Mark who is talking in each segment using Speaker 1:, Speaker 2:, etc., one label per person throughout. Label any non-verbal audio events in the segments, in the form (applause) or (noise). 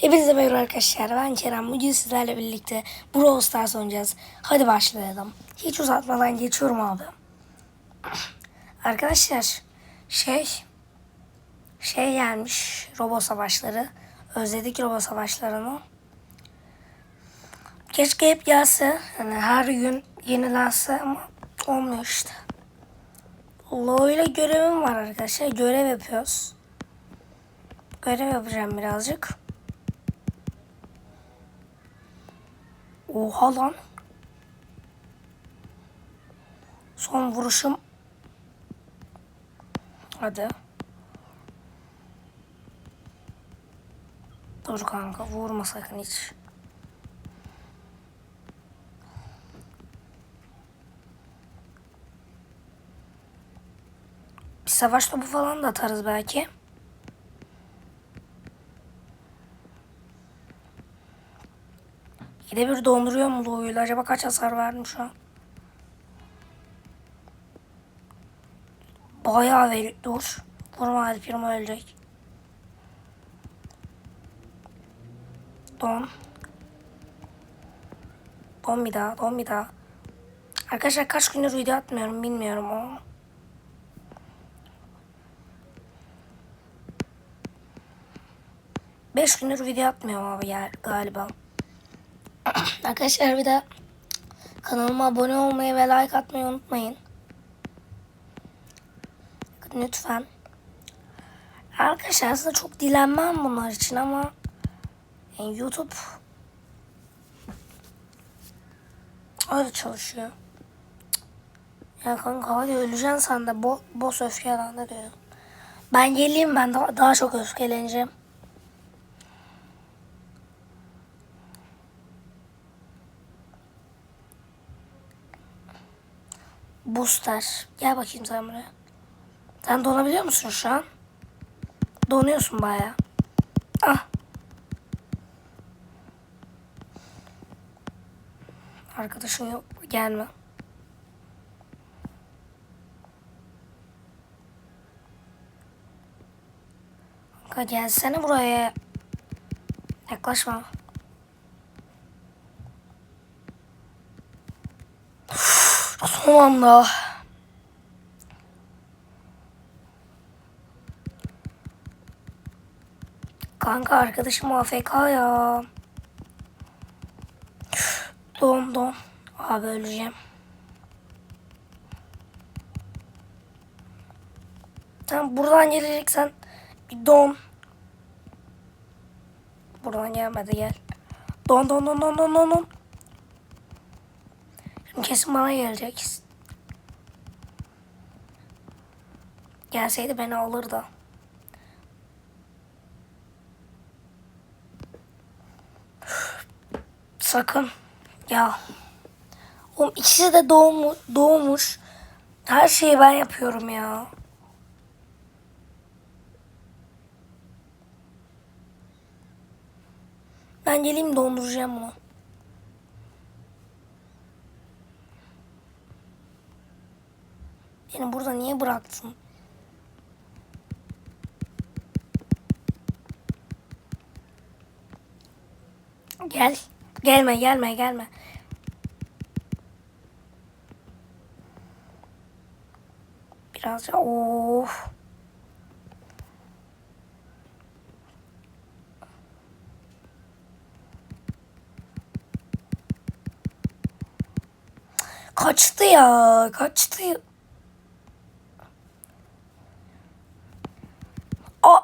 Speaker 1: Hepinize merhaba arkadaşlar. Ben Kerem. Bugün sizlerle birlikte Brawl Stars oynayacağız. Hadi başlayalım. Hiç uzatmadan geçiyorum abi. Arkadaşlar şey şey gelmiş Robo Savaşları. Özledik Robo Savaşlarını. Keşke hep gelse. Yani her gün yenilense ama olmuyor işte. Lo görevim var arkadaşlar. Görev yapıyoruz. Görev yapacağım birazcık. Oha lan. Son vuruşum. Hadi. Dur kanka vurma sakın hiç. Bir savaş topu falan da atarız belki. Yine bir donduruyor mu Doğu'yla? Acaba kaç hasar verdim şu an? Bayağı ver dur. Vurma El Primo ölecek. Don. Don bir daha, don bir daha. Arkadaşlar kaç gündür video atmıyorum bilmiyorum ama. Beş gündür video atmıyorum abi ya, galiba. Arkadaşlar bir de kanalıma abone olmayı ve like atmayı unutmayın. Lütfen. Arkadaşlar aslında çok dilenmem bunlar için ama yani YouTube öyle çalışıyor. Ya kanka hadi öleceksin sen de bo boss öfkelendi diyor. Ben geleyim ben daha, daha çok öfkeleneceğim. Booster. Gel bakayım sen buraya. Sen donabiliyor musun şu an? Donuyorsun bayağı. Ah. Arkadaşın yok. Gelme. Kanka gelsene buraya. Yaklaşma. Son anda. Kanka arkadaşım AFK ya. Doğum doğum. Abi öleceğim. Sen buradan geleceksen bir don. Buradan gelmedi gel. Don don don don don don don. Kesin bana gelecek. Gelseydi beni alırdı. Sakın. Ya. Oğlum ikisi de doğmuş, doğmuş. Her şeyi ben yapıyorum ya. Ben geleyim donduracağım bunu. Beni burada niye bıraktın? Gel. Gelme gelme gelme. Biraz of. Kaçtı ya. Kaçtı. Aa.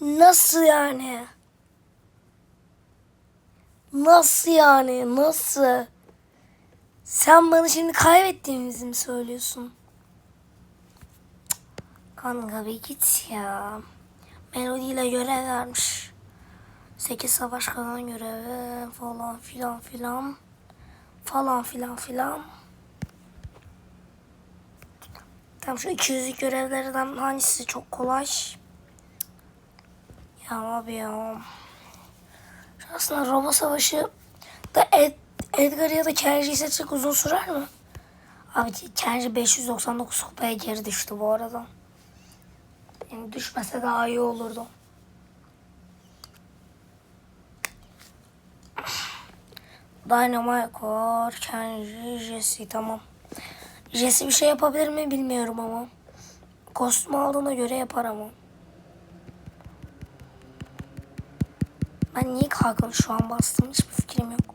Speaker 1: ne? Nasıl yani? Nasıl yani? Nasıl? Sen bana şimdi kaybettiğimizi mi söylüyorsun? Kanka bir git ya. Melody ile görev vermiş. 8 savaş kalan görevi falan filan filan. Falan filan filan. Tam şu 200'lük görevlerden hangisi çok kolay? Ya abi ya. Aslında Robo Savaşı da Ed, Edgar ya da Kenji'yi seçsek uzun sürer mi? Abi Kenji 599 kupaya geri düştü bu arada. Yani düşmese daha iyi olurdu. Dynamite Core, Kenji, Jesse tamam. Jesse bir şey yapabilir mi bilmiyorum ama. Kostüm aldığına göre yapar ama. Ben niye kalkın şu an bastım hiçbir fikrim yok.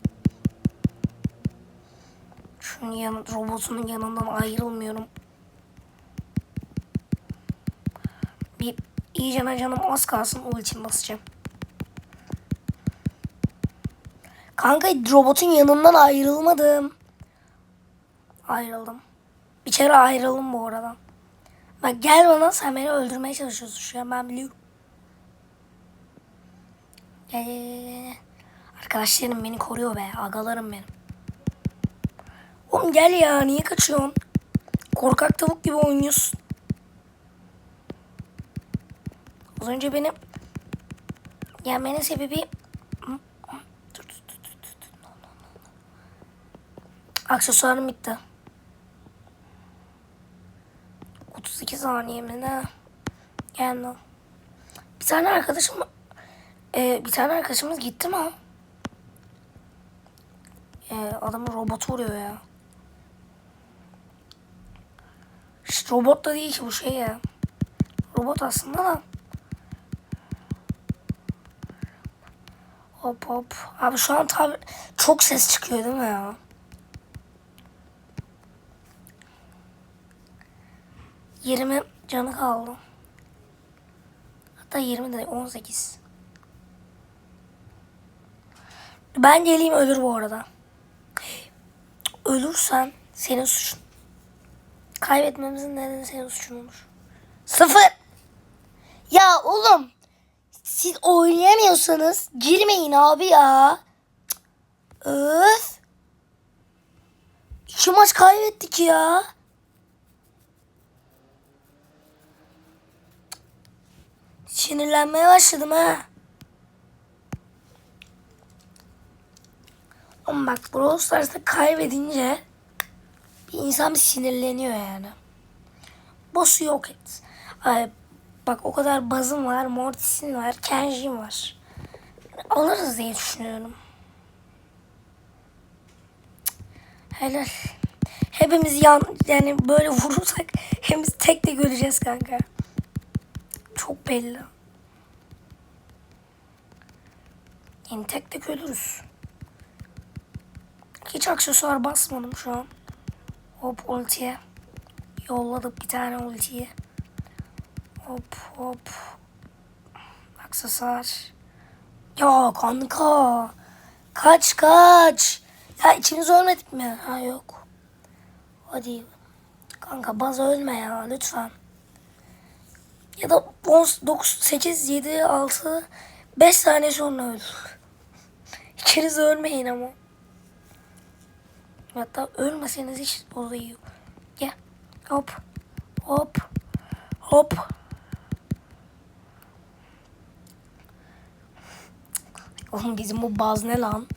Speaker 1: Şunun yanı, robotunun yanından ayrılmıyorum. Bir iyice canım az kalsın için basacağım. Kanka robotun yanından ayrılmadım. Ayrıldım. Bir kere ayrıldım bu arada. Bak gel bana sen beni öldürmeye çalışıyorsun şu an ben biliyorum. Gel. Arkadaşlarım beni koruyor be. Agalarım benim. Oğlum gel ya niye kaçıyorsun? Korkak tavuk gibi oynuyorsun. Az önce benim gelmenin sebebi. Aksesuarım bitti. 32 saniye mi ne? Gel lan. Bir tane arkadaşım e, bir tane arkadaşımız gitti mi? E, adamın robotu vuruyor ya. İşte robot da değil ki bu şey ya. Robot aslında da. Hop hop. Abi şu an tabi çok ses çıkıyor değil mi ya? Yirmi canı kaldı. Hatta 20 de 18. Ben geleyim ölür bu arada. Ölürsen senin suçun. Kaybetmemizin nedeni senin suçun olur. Sıfır. Ya oğlum. Siz oynayamıyorsanız girmeyin abi ya. Öf. İki maç kaybettik ya. Sinirlenmeye başladım ha. Ama bak Brawl Stars'ta kaybedince bir insan bir sinirleniyor yani. Boss'u yok et. Ay, bak o kadar bazım var, Mortis'in var, Kenji'm var. Alırız diye düşünüyorum. Helal. Hepimiz yan, yani böyle (laughs) vurursak hepimiz tek de göreceğiz kanka. Çok belli. Yani tek tek ölürüz. Hiç aksesuar basmadım şu an. Hop ultiye. Yolladık bir tane ultiyi. Hop hop. Aksesuar. Ya kanka. Kaç kaç. Ya ikimiz ölmedik mi? Ha yok. Hadi. Kanka baz ölme ya lütfen. Ya da 10, 9, 8, 7, 6, 5 saniye sonra öl. (laughs) İkiniz de ölmeyin ama. Hatta ölmeseniz hiç olayı yok. Gel. Hop. Hop. Hop. Oğlum bizim bu baz ne lan?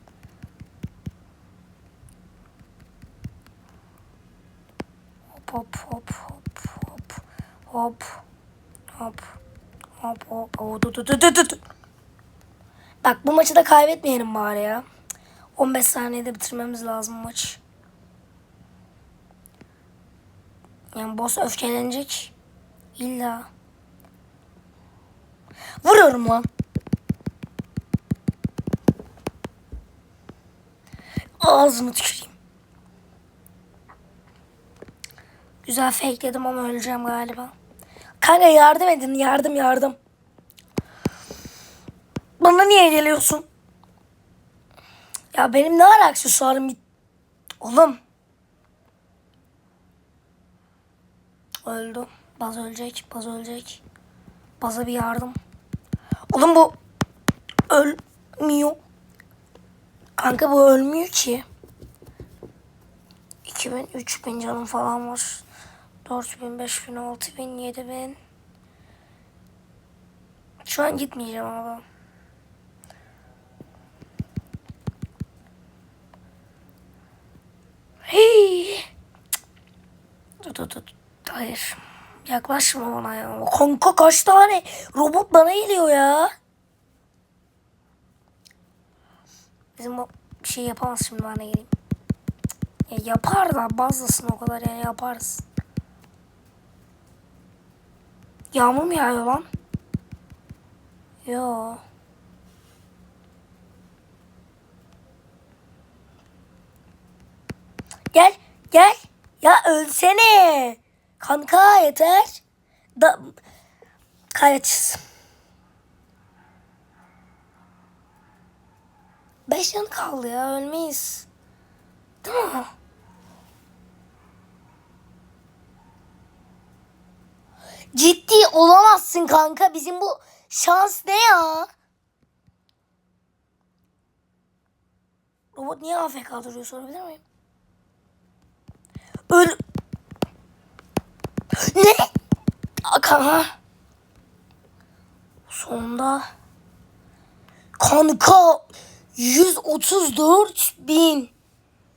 Speaker 1: Hop hop hop hop hop hop hop hop hop oh, dur, dur, dur, dur. Bak bu maçı da kaybetmeyelim bari ya. 15 saniyede bitirmemiz lazım maç. Yani boss öfkelenecek. İlla. Vuruyorum lan. Ağzımı tüküreyim. Güzel fakeledim ama öleceğim galiba. Kanka yardım edin. Yardım yardım. Bana niye geliyorsun? Ya benim ne var aksesuarım? Oğlum. Öldü. Baz ölecek. Baz ölecek. Baza bir yardım. Oğlum bu ölmüyor. Kanka bu ölmüyor ki. 2000, 3000 canım falan var. 4000, 5000, 6000, 7000. Şu an gitmeyeceğim ama. Hey. Dur dur dur. Hayır. Yaklaşma bana ya. Kanka kaç tane robot bana geliyor ya. Bizim o şey yapamaz şimdi bana geleyim. Ya yapar da bazlasın o kadar yani yaparız. Yağmur mu yağıyor lan? Yo. Gel, gel. Ya ölsene. Kanka yeter. Da kaç. Beş yan kaldı ya ölmeyiz. Değil mi? Ciddi olamazsın kanka. Bizim bu şans ne ya? Robot niye AFK duruyor sorabilir miyim? Öl... Ne? Kanka. Sonunda. Kanka. 134 bin.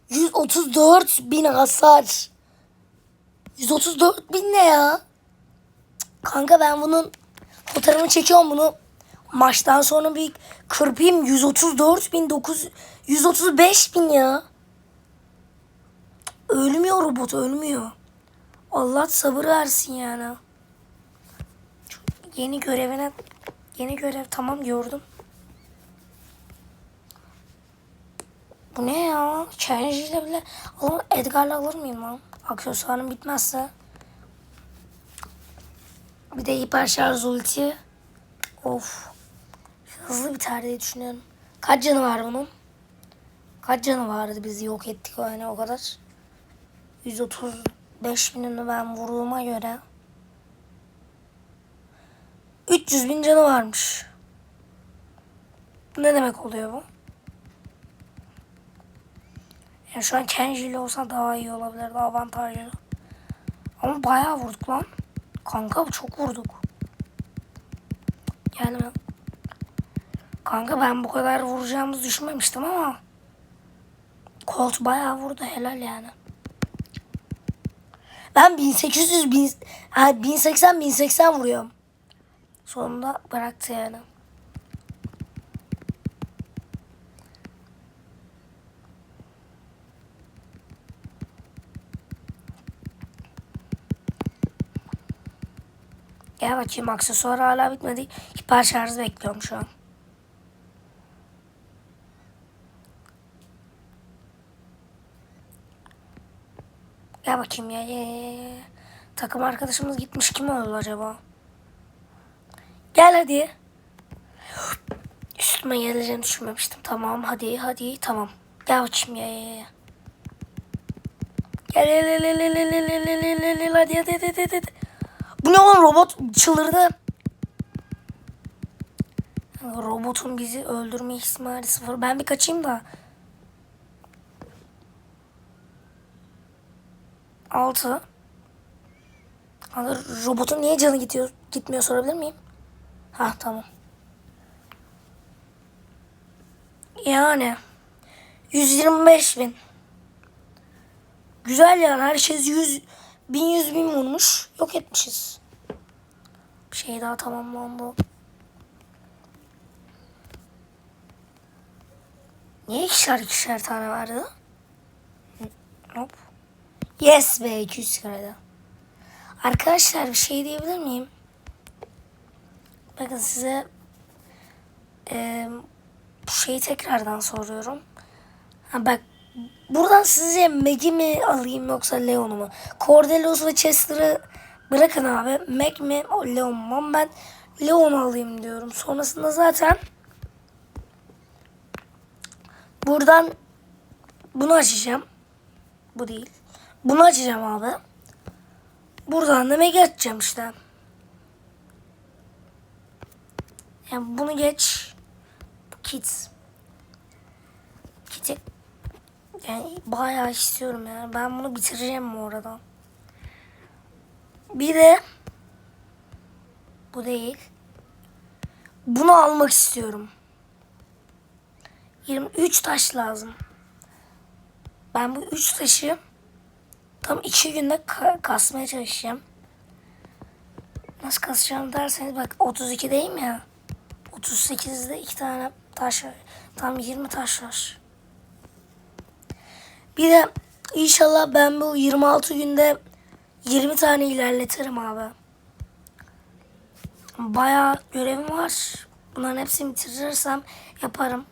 Speaker 1: 134 bin hasar. 134 bin ne ya? Kanka ben bunun fotoğrafını çekiyorum bunu. Maçtan sonra bir kırpayım 134 bin 9 135 bin ya. Ölmüyor robot ölmüyor. Allah sabır versin yani. Yeni görevine yeni görev tamam gördüm. Bu ne ya? Challenge ile bile alır, Edgar'la alır mıyım lan? Aksesuarım bitmezse. Bir de hiper şarj ulti. Of. Hızlı biter diye düşünüyorum. Kaç canı var bunun? Kaç canı vardı biz yok ettik yani o kadar. 130 5000'ini ben vurduğuma göre 300 bin canı varmış. Ne demek oluyor bu? Yani şu an Kenji ile olsa daha iyi olabilirdi. Avantajlı. Ama bayağı vurduk lan. Kanka çok vurduk. Yani ben... Kanka ben bu kadar vuracağımızı düşünmemiştim ama Colt bayağı vurdu helal yani. Ben 1800 bin, ha, 1080 1080 vuruyorum. Sonunda bıraktı yani. Gel bakayım aksesuar hala bitmedi. Hiper şarj bekliyorum şu an. Gel bakayım ya. ya. Takım arkadaşımız gitmiş. Kim oldu acaba? Gel hadi. Üstüme geleceğini düşünmemiştim. Tamam hadi hadi tamam. Gel bakayım ya. Gel gel gel gel gel gel gel gel gel gel hadi hadi hadi hadi hadi. Bu ne oğlum robot çıldırdı. Robotun bizi öldürme ihtimali sıfır. Ben bir kaçayım da. Altı. Abi robotun niye canı gidiyor, gitmiyor sorabilir miyim? Ha tamam. Yani 125 bin. Güzel yani herkes 100 bin 100 bin vurmuş. Yok etmişiz. Bir şey daha tamamlandı. Niye ikişer ikişer tane vardı? Hop. Yes be 200 karede. Arkadaşlar bir şey diyebilir miyim? Bakın size e, bu şeyi tekrardan soruyorum. Ha bak buradan sizce Meg'i mi alayım yoksa Leon'u mu? Cordelius ve Chester'ı bırakın abi. Meg mi Leon mu? Ben Leon'u alayım diyorum. Sonrasında zaten buradan bunu açacağım. Bu değil. Bunu açacağım abi. Buradan da Meg'i açacağım işte. Yani bunu geç. Kit. Kit'i yani bayağı istiyorum yani. Ben bunu bitireceğim bu arada. Bir de bu değil. Bunu almak istiyorum. 23 taş lazım. Ben bu 3 taşı tam 2 günde ka- kasmaya çalışacağım. Nasıl kasacağım derseniz bak 32'deyim ya. 38'de iki tane taş var. Tam 20 taş var. Bir de inşallah ben bu 26 günde 20 tane ilerletirim abi. Bayağı görevim var. Bunların hepsini bitirirsem yaparım.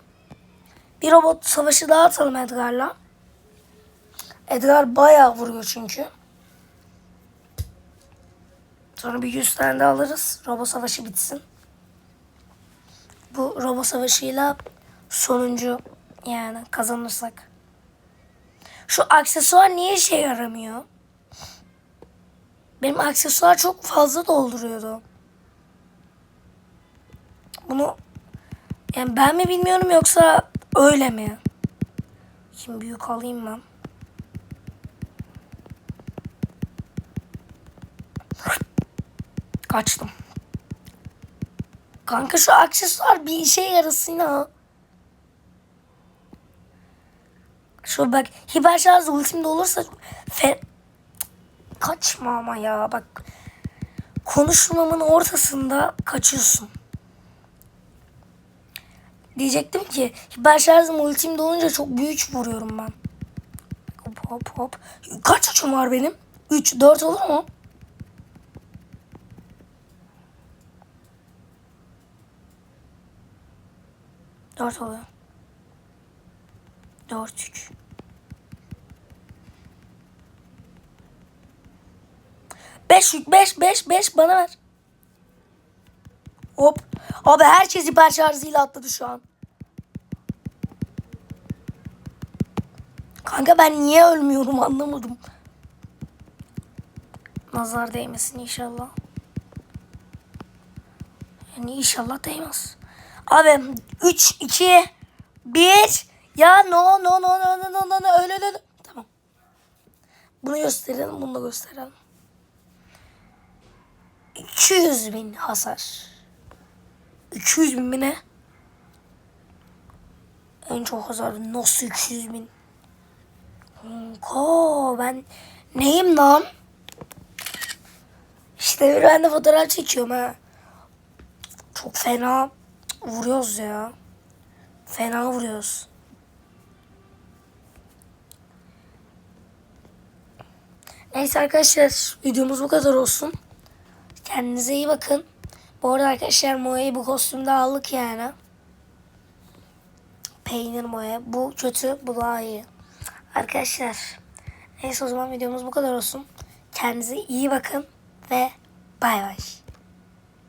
Speaker 1: Bir robot savaşı daha atalım Edgar'la. Edgar bayağı vuruyor çünkü. Sonra bir 100 tane de alırız. Robo savaşı bitsin. Bu robo savaşıyla sonuncu yani kazanırsak. Şu aksesuar niye işe yaramıyor? Benim aksesuar çok fazla dolduruyordu. Bunu yani ben mi bilmiyorum yoksa öyle mi? Şimdi büyük alayım ben. Kaçtım. Kanka şu aksesuar bir işe yarasın ha. Şu bak hiper şarj ultimde olursa fe... Kaçma ama ya bak. Konuşmamın ortasında kaçıyorsun. Diyecektim ki hiper şarjım ultimde olunca çok büyük vuruyorum ben. Hop hop hop. Kaç uçum var benim? 3, 4 olur mu? Dört oluyor. Dört üç. Beş yük beş beş beş bana ver. Hop. Abi herkes hiper şarjıyla atladı şu an. Kanka ben niye ölmüyorum anlamadım. Nazar değmesin inşallah. Yani inşallah değmez. Abi 3, 2, 1. Ya no no no no no no no no öyle öyle. Tamam. Bunu gösterelim bunu da gösterelim. 200 bin hasar. 200 bin mi ne? En çok hasar nasıl 200 bin? Kanka ben neyim lan? İşte ben de fotoğraf çekiyorum ha. Çok fena vuruyoruz ya. Fena vuruyoruz. Neyse arkadaşlar videomuz bu kadar olsun. Kendinize iyi bakın. Bu arada arkadaşlar Moe'yi bu kostümde aldık yani. Peynir Moe. Bu kötü, bu daha iyi. Arkadaşlar neyse o zaman videomuz bu kadar olsun. Kendinize iyi bakın ve bay bay.